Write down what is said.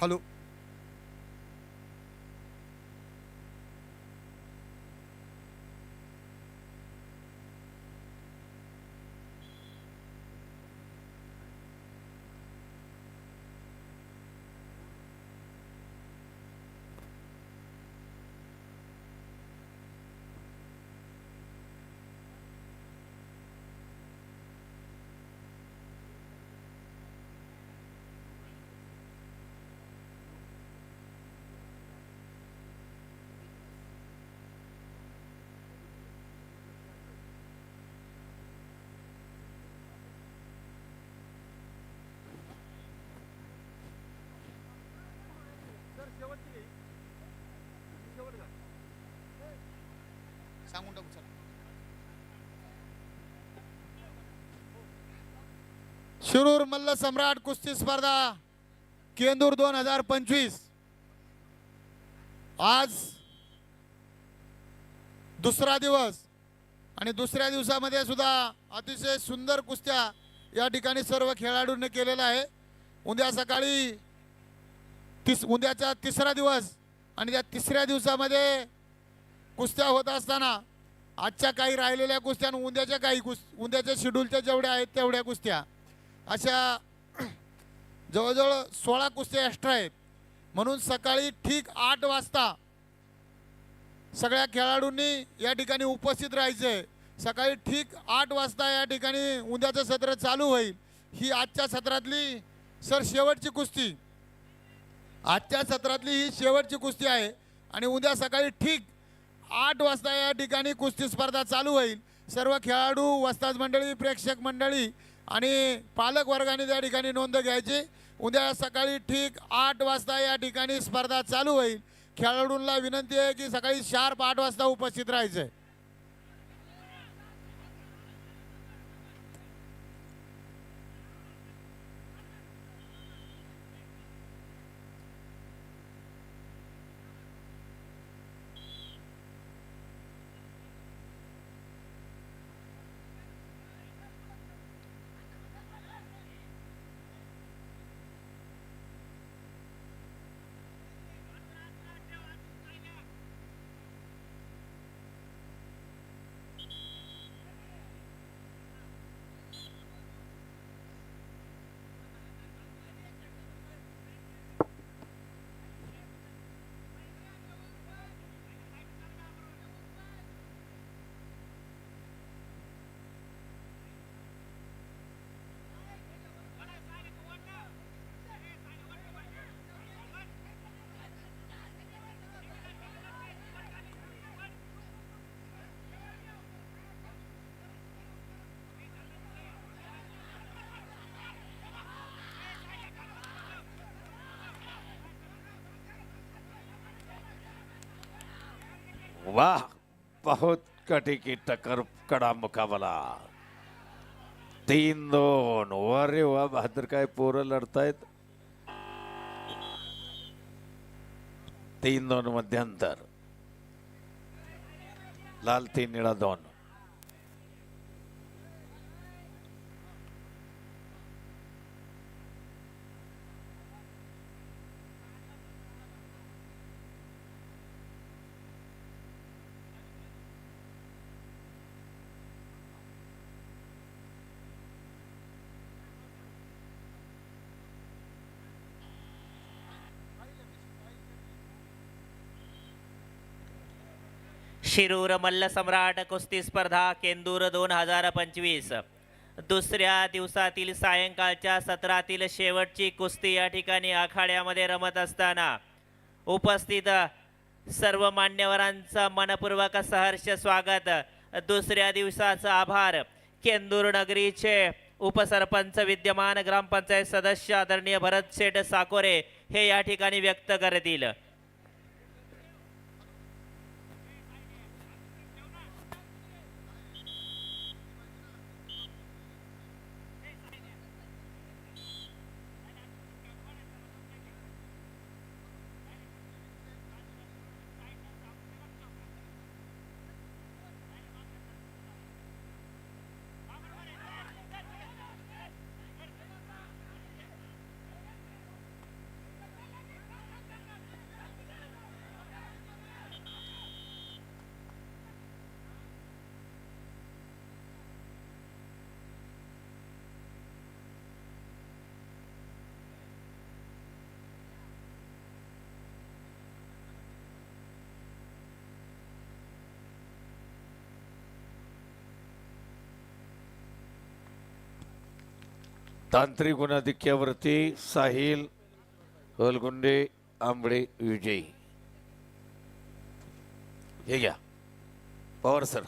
حلو. सांगून टाकू चला. शिरूर मल्ल सम्राट कुस्ती स्पर्धा केंदूर दोन हजार पंचवीस. आज दुसरा दिवस आणि दुसऱ्या दिवसामध्ये सुद्धा अतिशय सुंदर कुस्त्या या ठिकाणी सर्व खेळाडूंनी केलेलं आहे. उद्या सकाळी तिस उद्याचा तिसरा दिवस आणि त्या तिसऱ्या दिवसामध्ये कुस्त्या होत असताना आजच्या काही राहिलेल्या कुस्त्या आणि उद्याच्या काही कुस् उद्याच्या शेड्यूलच्या जेवढ्या आहेत तेवढ्या कुस्त्या. अशा जवळजवळ सोळा कुस्त्या एक्स्ट्रा आहेत. म्हणून सकाळी ठीक आठ वाजता सगळ्या खेळाडूंनी या ठिकाणी उपस्थित राहायचं आहे सकाळी ठीक आठ वाजता या ठिकाणी उद्याचं सत्र चालू होईल. ही आजच्या सत्रातली सर शेवटची कुस्ती. आजच्या सत्रातली ही शेवटची कुस्ती आहे. आणि उद्या सकाळी ठीक आठ वाजता या ठिकाणी कुस्ती स्पर्धा चालू होईल. सर्व खेळाडू वस्ताज मंडळी प्रेक्षक मंडळी आणि पालक वर्गाने त्या ठिकाणी नोंद घ्यायची. उद्या सकाळी ठीक आठ वाजता या ठिकाणी स्पर्धा चालू होईल. खेळाडूंना विनंती आहे की सकाळी शार्प आठ वाजता उपस्थित राहायचं आहे. वाह बहुत कटी की टक्कर कड़ा मुकाबला तीन दोन अरे वा बहादूर काय पोरं लढतायत. तीन दोन मध्यंतर. लाल तीन निळा दोन. शिरूर मल्ल सम्राट कुस्ती स्पर्धा केंदूर दोन हजार पंचवीस. दुसऱ्या दिवसातील सायंकाळच्या सत्रातील शेवटची कुस्ती या ठिकाणी आखाड्यामध्ये रमत असताना उपस्थित सर्व मान्यवरांचं मनपूर्वक सहर्ष स्वागत. दुसऱ्या दिवसाचा आभार केंदूर नगरीचे उपसरपंच विद्यमान ग्रामपंचायत सदस्य आदरणीय भरत शेठ साकोरे हे या ठिकाणी व्यक्त करतील. तांत्रिक गुणाधिक्यावरती साहिल हलगुंडे आंबळे विजयी. हे घ्या. पवार सर.